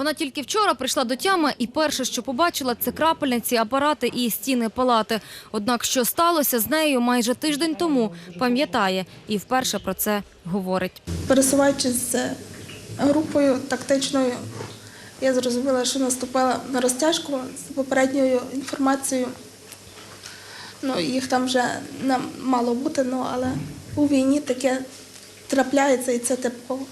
Вона тільки вчора прийшла до тями і перше, що побачила, це крапельниці, апарати і стіни палати. Однак, що сталося з нею майже тиждень тому, пам'ятає і вперше про це говорить. Пересуваючись з групою тактичною, я зрозуміла, що наступила на розтяжку з попередньою інформацією. Ну, їх там вже не мало бути, ну, але у війні таке трапляється і це типово.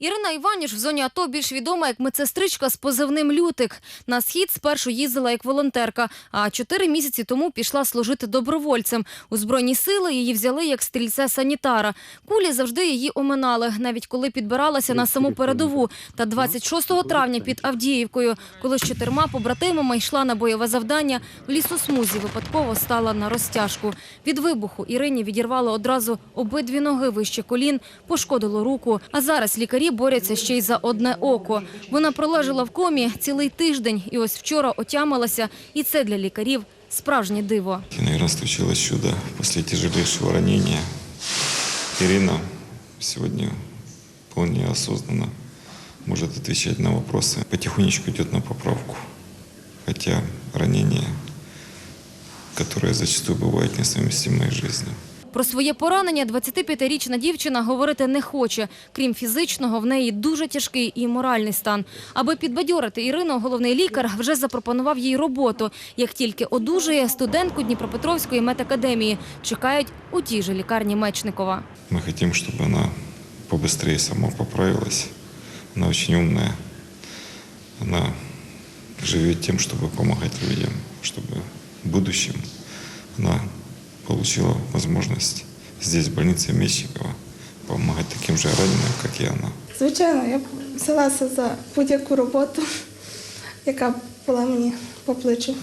Ірина Іваніш в зоні АТО більш відома як медсестричка з позивним «Лютик». На схід спершу їздила як волонтерка, а чотири місяці тому пішла служити добровольцем. У Збройні сили її взяли як стрільця-санітара. Кулі завжди її оминали, навіть коли підбиралася на саму передову. Та 26 травня під Авдіївкою, коли з чотирма побратимами йшла на бойове завдання, в лісосмузі випадково стала на розтяжку. Від вибуху Ірині відірвало одразу обидві ноги вище колін, пошкодило руку. А зараз лікарі борються ще й за одне око. Вона пролежала в комі цілий тиждень і ось вчора отямилася. І це для лікарів справжнє диво. Наверное, случилось чудо после тяжелейшего ранения. Ирина сегодня вполне осознанно может отвечать на вопросы. Потихонечку идет на поправку. Хотя ранение, которое зачастую бывает несовместимое с жизнью. Про своє поранення 25-річна дівчина говорити не хоче. Крім фізичного, в неї дуже тяжкий і моральний стан. Аби підбадьорити Ірину, головний лікар вже запропонував їй роботу. Як тільки одужує, студентку Дніпропетровської медакадемії чекають у тій же лікарні Мечникова. Мы хотим, чтобы она побыстрее сама поправилась. Она очень умная. Она живет тем, чтобы помогать людям, чтобы в будущем она получила возможность здесь, в больнице Мечникова, помогать таким же раненым, как и она. Звичайно, я взялася за будь-яку роботу, яка була мені по плечу.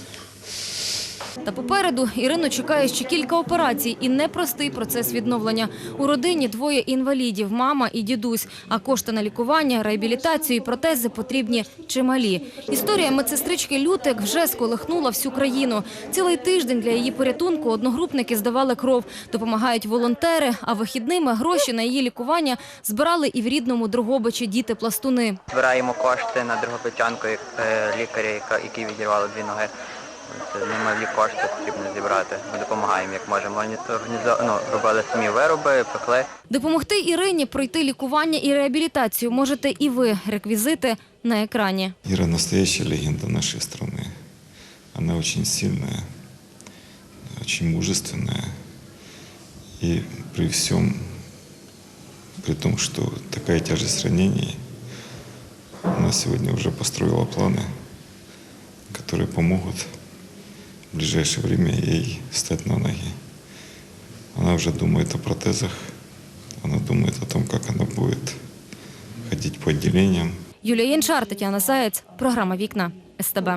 Та попереду Ірину чекає ще кілька операцій і непростий процес відновлення. У родині двоє інвалідів – мама і дідусь. А кошти на лікування, реабілітацію і протези потрібні чималі. Історія медсестрички Лютик вже сколихнула всю країну. Цілий тиждень для її порятунку одногрупники здавали кров. Допомагають волонтери, а вихідними гроші на її лікування збирали і в рідному Дрогобичі діти-пластуни. Збираємо кошти на Дрогобичанку, як, е, лікаря, який відірвало дві ноги. Це немалі кошти потрібно зібрати. Ми допомагаємо, як можемо. Організо... Ну, робили самі вироби, пекли. Допомогти Ірині пройти лікування і реабілітацію можете і ви. Реквізити на екрані. Ира настоящая легенда нашей страны. Она очень сильная, очень мужественная. И при всем, при том, что такая тяжесть ранений, она сегодня уже построила планы, которые помогут в ближайшее время ей встать на ноги. Она уже думает о протезах, она думает о том, как она будет ходить по отделениям, Юлія Янчар, Тетяна Заєць, програма «Вікна» СТБ.